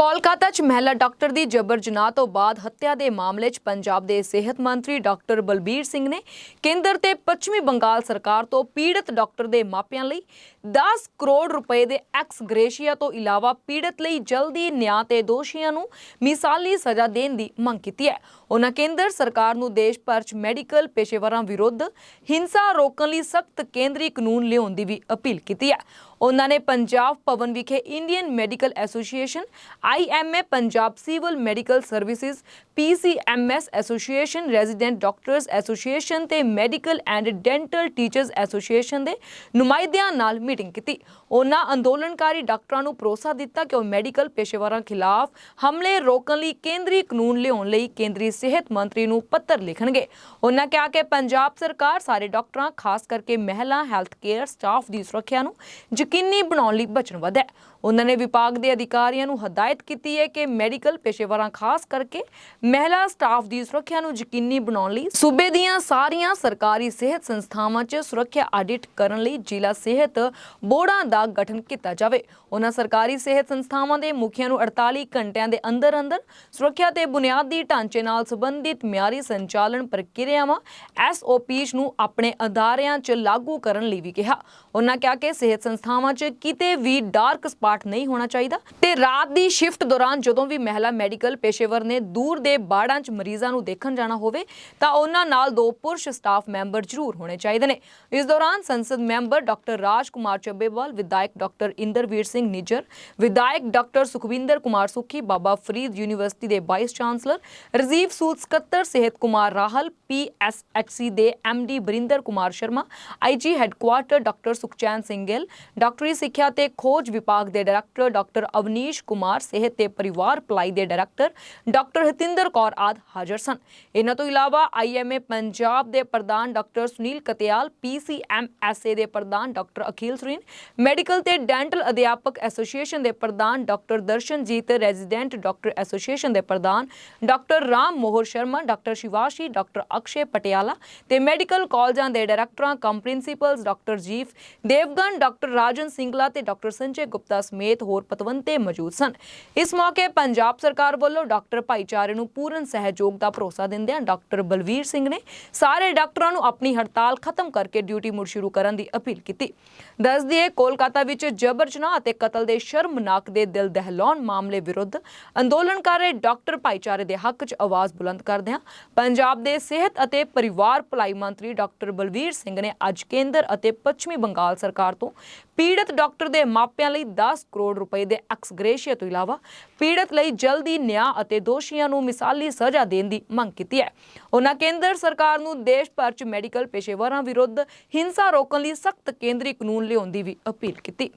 ਕੋਲਕਾਤਾ 'ਚ ਮਹਿਲਾ ਡਾਕਟਰ ਦੀ ਜਬਰ ਜਨਾਹ ਤੋਂ ਬਾਅਦ ਹੱਤਿਆ ਦੇ ਮਾਮਲੇ 'ਚ ਪੰਜਾਬ ਦੇ ਸਿਹਤ ਮੰਤਰੀ ਡਾਕਟਰ ਬਲਬੀਰ ਸਿੰਘ ਨੇ ਕੇਂਦਰ ਤੇ ਪੱਛਮੀ ਬੰਗਾਲ ਸਰਕਾਰ ਤੋਂ ਪੀੜਤ ਡਾਕਟਰ ਦੇ ਮਾਪਿਆਂ ਲਈ 10 ਕਰੋੜ ਰੁਪਏ ਦੇ ਐਕਸ ਗ੍ਰੇਸ਼ੀਆ ਤੋਂ ਇਲਾਵਾ ਪੀੜਤ ਲਈ ਜਲਦੀ ਨਿਆਂ ਤੇ ਦੋਸ਼ੀਆਂ ਨੂੰ ਮਿਸਾਲੀ ਸਜ਼ਾ ਦੇਣ ਦੀ ਮੰਗ ਕੀਤੀ ਹੈ। ਉਹਨਾਂ ਕੇਂਦਰ ਸਰਕਾਰ ਨੂੰ ਦੇਸ਼ ਭਰ 'ਚ ਮੈਡੀਕਲ ਪੇਸ਼ੇਵਰਾਂ ਵਿਰੁੱਧ ਹਿੰਸਾ ਰੋਕਣ ਲਈ ਸਖਤ ਕੇਂਦਰੀ ਕਾਨੂੰਨ ਲਿਆਉਣ ਦੀ ਵੀ ਅਪੀਲ ਕੀਤੀ ਹੈ। ਉਹਨਾਂ ਨੇ ਪੰਜਾਬ ਭਵਨ ਵਿਖੇ Indian medical association IMA Punjab civil medical services PCMS association resident doctors association ਤੇ medical and dental teachers association ਦੇ ਨੁਮਾਇੰਦਿਆਂ ਨਾਲ ਮੀਟਿੰਗ ਕੀਤੀ। ਉਹਨਾਂ ਅੰਦੋਲਨਕਾਰੀ ਡਾਕਟਰਾਂ ਨੂੰ ਭਰੋਸਾ ਦਿੱਤਾ ਕਿ ਉਹ ਮੈਡੀਕਲ ਪੇਸ਼ੇਵਰਾਂ ਖਿਲਾਫ ਹਮਲੇ ਰੋਕਣ ਲਈ ਕੇਂਦਰੀ ਕਾਨੂੰਨ ਲਿਆਉਣ ਲਈ ਕੇਂਦਰੀ ਸਿਹਤ ਮੰਤਰੀ ਨੂੰ ਪੱਤਰ ਲਿਖਣਗੇ। ਉਹਨਾਂ ਕਿਹਾ ਕਿ ਪੰਜਾਬ ਸਰਕਾਰ ਸਾਰੇ ਡਾਕਟਰਾਂ, ਖਾਸ ਕਰਕੇ ਮਹਿਲਾ ਹੈਲਥ ਕੇਅਰ ਸਟਾਫ ਦੀ ਸੁਰੱਖਿਆ ਨੂੰ ਯਕੀਨੀ ਬਣਾਉਣ ਲਈ ਵਚਨਬੱਧ ਹੈ। ਉਹਨਾਂ ਨੇ ਵਿਭਾਗ ਦੇ ਅਧਿਕਾਰੀਆਂ ਨੂੰ ਹਦਾਇਤ ਕੀਤੀ ਹੈ ਕਿ ਮੈਡੀਕਲ ਪੇਸ਼ੇਵਰਾਂ, ਖਾਸ ਕਰਕੇ ਮਹਿਲਾ ਸਟਾਫ ਦੀ ਸੁਰੱਖਿਆ ਨੂੰ ਯਕੀਨੀ ਬਣਾਉਣ ਲਈ ਸੂਬੇ ਦੀਆਂ ਸਾਰੀਆਂ ਸਰਕਾਰੀ ਸਿਹਤ ਸੰਸਥਾਵਾਂ 'ਚ ਸੁਰੱਖਿਆ ਆਡਿਟ ਕਰਨ ਲਈ ਜ਼ਿਲ੍ਹਾ ਸਿਹਤ ਬੋਰਡਾਂ ਦਾ ਗਠਨ ਕੀਤਾ ਜਾਵੇ। ਉਹਨਾਂ ਸਰਕਾਰੀ ਸਿਹਤ ਸੰਸਥਾਵਾਂ ਦੇ ਮੁਖੀਆਂ ਨੂੰ 48 ਘੰਟਿਆਂ ਦੇ ਅੰਦਰ ਅੰਦਰ ਸੁਰੱਖਿਆ ਤੇ ਬੁਨਿਆਦੀ ਢਾਂਚੇ ਨਾਲ ਸੰਬੰਧਿਤ ਮਿਆਰੀ ਸੰਚਾਲਨ ਪ੍ਰਕਿਰਿਆਵਾਂ ਐਸਓਪੀਜ਼ ਨੂੰ ਆਪਣੇ ਅਦਾਰਿਆਂ 'ਚ ਲਾਗੂ ਕਰਨ ਲਈ ਵੀ ਕਿਹਾ। ਉਹਨਾਂ ਕਿਹਾ ਕਿ ਸਿਹਤ ਸੰਸਥਾਵਾਂ 'ਚ ਕਿਤੇ ਵੀ ਡਾਰਕ ਸਪਾਟ ਨਹੀਂ ਹੋਣਾ ਚਾਹੀਦਾ। ਤੇ ਰਾਤ ਦੀ ਸ਼ਿਫਟ ਦੌਰਾਨ ਜਦੋਂ ਵੀ ਮਹਿਲਾ ਮੈਡੀਕਲ ਪੇਸ਼ੇਵਰ ਨੇ ਦੂਰ ਦੇ ਬਾੜਾਂ 'ਚ ਮਰੀਜ਼ਾਂ ਨੂੰ ਦੇਖਣ ਜਾਣਾ ਹੋਵੇ, ਤਾਂ ਉਹਨਾਂ ਨਾਲ ਦੋ ਪੁਰਸ਼ ਸਟਾਫ ਮੈਂਬਰ ਜ਼ਰੂਰ ਹੋਣੇ ਚਾਹੀਦੇ ਨੇ। ਇਸ ਦੌਰਾਨ ਸੰਸਦ ਮੈਂਬਰ ਡਾਕਟਰ ਰਾਜ ਕੁਮਾਰ ਚੱਬੇਵਾਲ, ਵਿਧਾਇਕ ਡਾਕਟਰ ਇੰਦਰਵੀਰ ਸਿੰਘ ਨਿੱਜਰ, ਵਿਧਾਇਕ ਡਾਕਟਰ ਸੁਖਵਿੰਦਰ ਕੁਮਾਰ ਸੁਖੀ, ਬਾਬਾ ਫਰੀਦ ਯੂਨੀਵਰਸਿਟੀ ਦੇ ਵਾਈਸ ਚਾਂਸਲਰ ਰਜੀਵ ਸੂਦ ਸਕੱਤਰ ਸਿਹਤ ਕੁਮਾਰ ਰਾਹਲ ਪੀਐਸਐਚਸੀ ਦੇ MD Barinder Kumar Sharma IG headquarter doctor Sukhchain Singh Gill ਡਾਕਟਰੀ ਸਿੱਖਿਆ ਤੇ ਖੋਜ ਵਿਭਾਗ ਦੇ ਡਾਇਰੈਕਟਰ ਡਾਕਟਰ ਅਵਨੀਸ਼ ਕੁਮਾਰ ਸਿਹਤ ਤੇ ਪਰਿਵਾਰ ਭਲਾਈ ਦੇ ਡਾਇਰੈਕਟਰ ਡਾਕਟਰ ਹਤਿੰਦਰ ਕੌਰ ਆਦ ਹਾਜ਼ਰ ਸਨ। ਇਹਨਾਂ ਤੋਂ ਇਲਾਵਾ ਆਈਐਮਏ ਪੰਜਾਬ ਦੇ ਪ੍ਰਧਾਨ ਡਾਕਟਰ ਸੁਨੀਲ ਕਤਿਆਲ ਪੀਸੀਐਮਐਸਏ ਦੇ ਪ੍ਰਧਾਨ ਡਾਕਟਰ ਅਖੀਲ ਸੁਰੀਨ, ਮੈਡੀਕਲ ਤੇ ਡੈਂਟਲ ਅਧਿਆਪਕ ਐਸੋਸੀਏਸ਼ਨ ਦੇ ਪ੍ਰਧਾਨ doctor Darshanjit, resident doctor association ਦੇ ਪ੍ਰਧਾਨ doctor Ram Mohar Sharma, doctor Shivashi, doctor Akshay Patiala ਤੇ ਮੈਡੀਕਲ ਕਾਲਜਾਂ ਦੇ ਡਾਇਰੈਕਟਰਾਂ, cum principals doctor ਜੀਫ Devgan, doctor Rajan Singla ਤੇ ਡਾਕਟਰ ਸੰਜੇ ਗੁਪਤਾ ਸਮੇਤ ਹੋਰ ਪਤਵੰਤੇ ਮੌਜੂਦ ਸਨ। ਇਸ ਮੌਕੇ ਪੰਜਾਬ ਸਰਕਾਰ ਵੱਲੋਂ ਡਾਕਟਰ ਭਾਈਚਾਰੇ ਨੂੰ ਪੂਰਨ ਸਹਿਯੋਗ ਦਾ ਭਰੋਸਾ ਦਿੰਦਿਆਂ ਡਾਕਟਰ ਬਲਵੀਰ ਸਿੰਘ ਨੇ ਸਾਰੇ ਡਾਕਟਰਾਂ ਨੂੰ ਆਪਣੀ ਹੜਤਾਲ ਖਤਮ ਕਰਕੇ ਡਿਊਟੀ ਮੁੜ ਸ਼ੁਰੂ ਕਰਨ ਦੀ ਅਪੀਲ ਕੀਤੀ। ਦੱਸ ਦਈਏ ਕੋਲਕਾਤਾ ਵਿੱਚ ਜਬਰ ਜਨਾਹ ਅਤੇ ਕਤਲ ਦੇ ਸ਼ਰਮਨਾਕ ਦੇ ਦਿਲ ਦਹਿਲਾਉਣ ਮਾਮਲੇ ਵਿਰੁੱਧ ਅੰਦੋਲਨ ਕਰ ਰਹੇ ਡਾਕਟਰ ਭਾਈਚਾਰੇ ਦੇ ਹੱਕ 'ਚ ਆਵਾਜ਼ ਬੁਲੰਦ ਕਰਦਿਆਂ ਪੰਜਾਬ ਦੇ ਸਿਹਤ ਅਤੇ ਪਰਿਵਾਰ ਭਲਾਈ ਮੰਤਰੀ ਡਾਕਟਰ ਬਲਵੀਰ ਸਿੰਘ ਨੇ ਅੱਜ ਕੇਂਦਰ ਅਤੇ ਪੱਛਮੀ ਬੰਗਾਲ ਸਰਕਾਰ ਤੋਂ ਪੀੜਤ ਡਾਕਟਰ ਦੇ ਮਾਪਿਆਂ ਲਈ 10 ਕਰੋੜ ਰੁਪਏ ਦੇ ਐਕਸ ਗ੍ਰੇਸ਼ੀਆ ਤੋਂ ਇਲਾਵਾ ਪੀੜਤ ਲਈ ਜਲਦੀ ਨਿਆਂ ਅਤੇ ਦੋਸ਼ੀਆਂ ਨੂੰ ਮਿਸਾਲੀ ਸਜ਼ਾ ਦੇਣ ਦੀ ਮੰਗ ਕੀਤੀ ਹੈ ਉਹਨਾਂ ਕੇਂਦਰ ਸਰਕਾਰ ਨੂੰ ਦੇਸ਼ ਭਰ 'ਚ ਮੈਡੀਕਲ ਪੇਸ਼ੇਵਰਾਂ ਵਿਰੁੱਧ ਹਿੰਸਾ ਰੋਕਣ ਲਈ ਸਖਤ ਕੇਂਦਰੀ ਕਾਨੂੰਨ ਲਿਆਉਣ ਦੀ ਵੀ ਅਪੀਲ ਕੀਤੀ